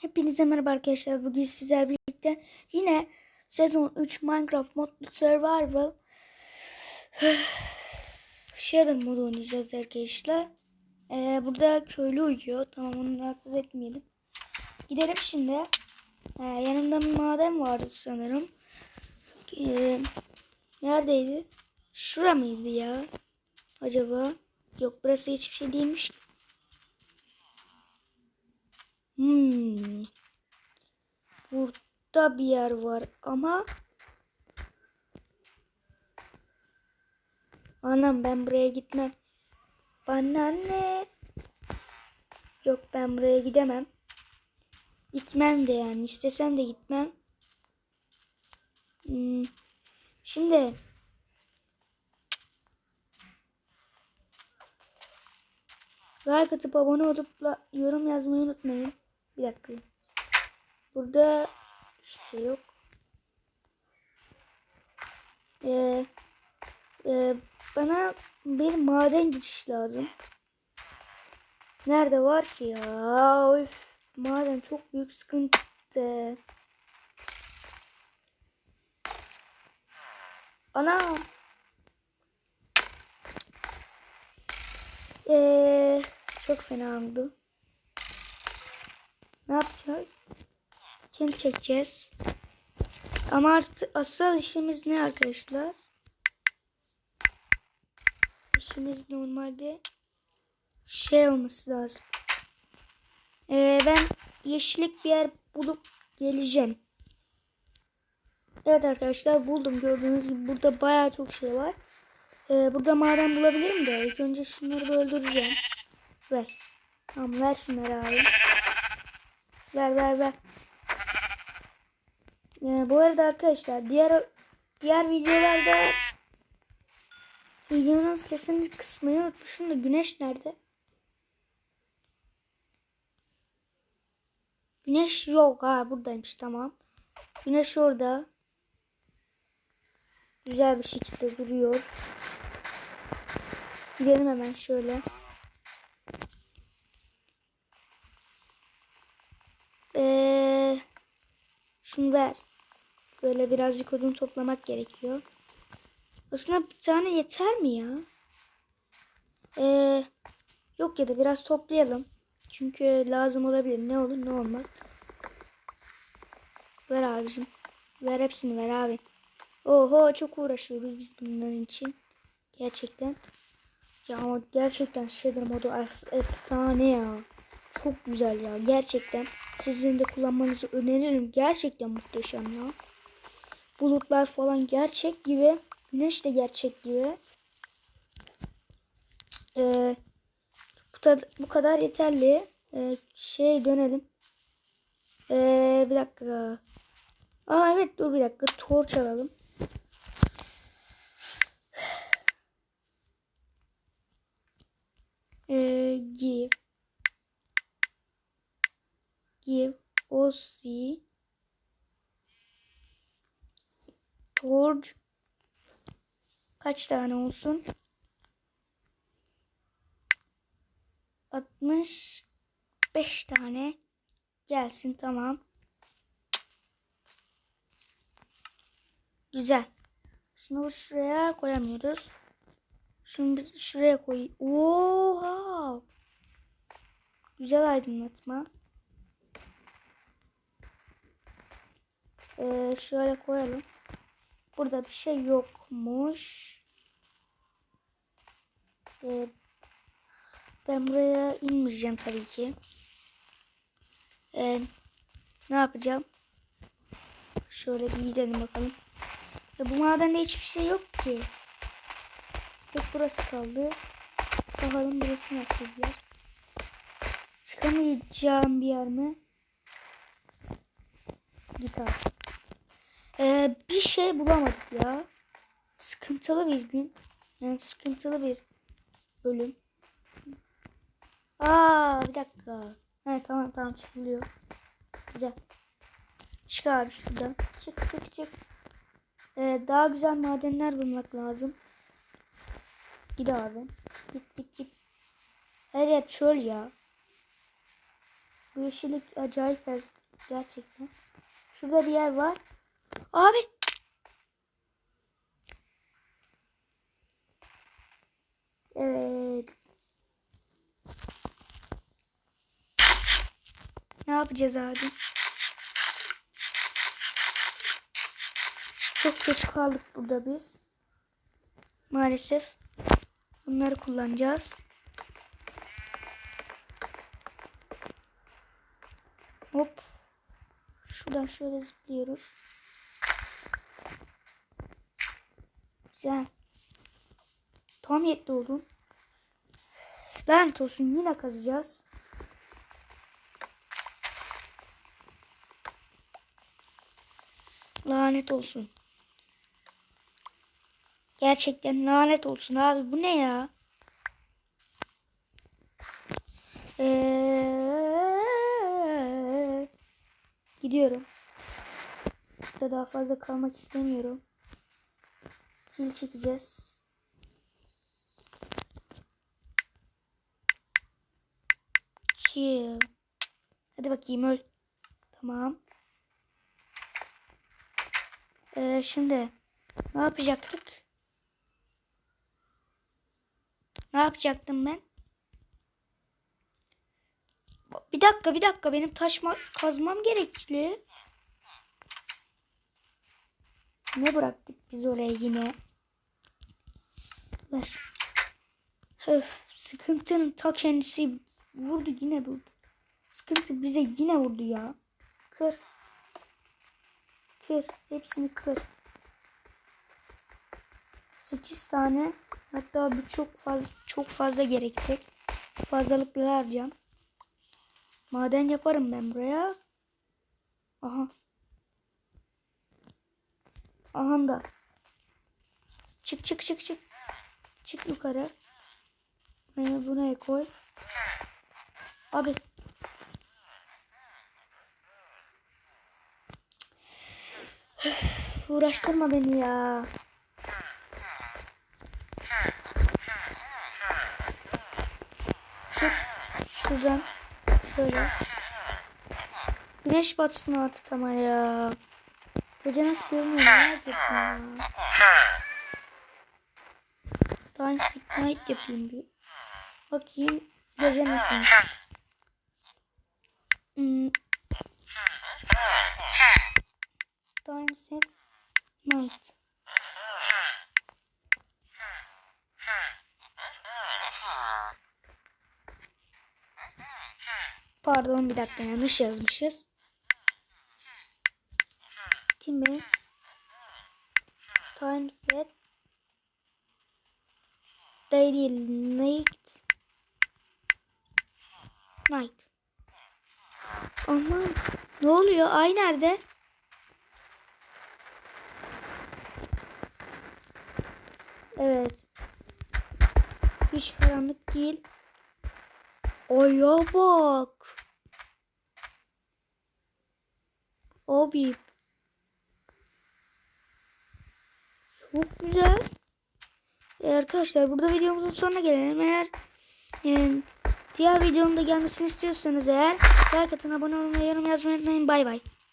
Hepinize merhaba arkadaşlar. Bugün sizler birlikte yine sezon 3 Minecraft modlu survival Shader modu oynayacağız arkadaşlar. Ee, burada köylü uyuyor. Tamam onu rahatsız etmeyelim. Gidelim şimdi. Ee, yanımda maden vardı sanırım. Ee, neredeydi? Şura mıydı ya? Acaba? Yok burası hiçbir şey değilmiş. Hmm. Burada bir yer var ama Anam ben buraya gitmem. Bana ne? Yok ben buraya gidemem. Gitmem de yani istesem de gitmem. Hmm. Şimdi like atıp abone olup yorum yazmayı unutmayın. Bir dakika. Burada hiçbir şey yok. Ee, e, bana bir maden giriş lazım. Nerede var ki ya? Üf, maden çok büyük sıkıntı. Ana. Ee, çok fena oldu. Ne yapacağız? Kendi çekeceğiz. Ama artık asıl işimiz ne arkadaşlar? İşimiz normalde şey olması lazım. Ee, ben yeşillik bir yer bulup geleceğim. Evet arkadaşlar buldum. Gördüğünüz gibi burada bayağı çok şey var. Ee, burada maden bulabilirim de ilk önce şunları bir öldüreceğim. Ver. Tamam ver şunları abi. Ver ver ver. Ee, bu arada arkadaşlar diğer diğer videolarda videonun sesini kısmayı unutmuşum da güneş nerede? Güneş yok ha buradaymış tamam. Güneş orada. Güzel bir şekilde duruyor. Gidelim hemen şöyle. Ee, şunu ver. Böyle birazcık odun toplamak gerekiyor. Aslında bir tane yeter mi ya? Ee, yok ya da biraz toplayalım. Çünkü lazım olabilir. Ne olur ne olmaz. Ver abicim. Ver hepsini ver abi. Oho çok uğraşıyoruz biz bunların için. Gerçekten. Ya ama gerçekten Shader modu ef- efsane ya. Çok güzel ya. Gerçekten sizin de kullanmanızı öneririm. Gerçekten muhteşem ya. Bulutlar falan gerçek gibi. Güneş de gerçek gibi. Ee, bu, bu kadar yeterli. Ee, şey dönelim. Ee, bir dakika. Aa evet dur bir dakika. Torç alalım. OC torch kaç tane olsun? 65 tane gelsin tamam. Güzel. Şunu şuraya koyamıyoruz. Şunu bir şuraya koy. Oha! Güzel aydınlatma. Ee, şöyle koyalım. Burada bir şey yokmuş. Ee, ben buraya inmeyeceğim tabii ki. Ee, ne yapacağım? Şöyle bir gidelim bakalım. Ya bu madende hiçbir şey yok ki. Tek burası kaldı. Bakalım burası nasıl bir yer. Çıkamayacağım bir yer mi? Git abi. Ee, bir şey bulamadık ya. Sıkıntılı bir gün. Yani sıkıntılı bir bölüm. Aa bir dakika. Evet tamam tamam çıkılıyor. Güzel. Çık abi şuradan. Çık çık çık. Ee, daha güzel madenler bulmak lazım. Git abi. Git git git. Her yer çöl ya. Bu yeşillik acayip. Gerçekten. Şurada bir yer var. Abi. Evet. Ne yapacağız abi? Çok kötü kaldık burada biz. Maalesef. Bunları kullanacağız. Hop. Şuradan şöyle zıplıyoruz. Güzel. Tam yetti oldum. Lanet olsun yine kazacağız. Lanet olsun. Gerçekten lanet olsun abi. Bu ne ya? Ee, gidiyorum. Burada daha fazla kalmak istemiyorum. Fil çekeceğiz. Kill. Hadi bakayım öl. Tamam. Ee, şimdi ne yapacaktık? Ne yapacaktım ben? Bir dakika bir dakika benim taşma kazmam gerekli. Ne bıraktık biz oraya yine? Ver. Öf, sıkıntının ta kendisi vurdu yine bu. Sıkıntı bize yine vurdu ya. Kır. Kır. Hepsini kır. 8 tane hatta bir çok fazla çok fazla gerekecek. Fazlalıkları harcayacağım. Maden yaparım ben buraya. Aha. Aha da. Çık çık çık çık. Çık yukarı. Beni buraya koy. Abi. Uğraştırma beni ya. Çık şuradan. Şöyle. Güneş batsın artık ama ya. Gece nasıl görünüyor merak ettim ya. Time Night yapayım bir. Bakayım nasıl. Hmm. Time set night. Pardon bir dakika yanlış yazmışız. Time time set day değil night night. Aman ne oluyor? Ay nerede? Evet. Hiç karanlık değil. Aya bak. Abi. Çok güzel. Ee, arkadaşlar burada videomuzun sonuna gelelim. Eğer e, diğer videonun da gelmesini istiyorsanız eğer like atın, abone olmayı, yorum yazmayı unutmayın. Bay bay.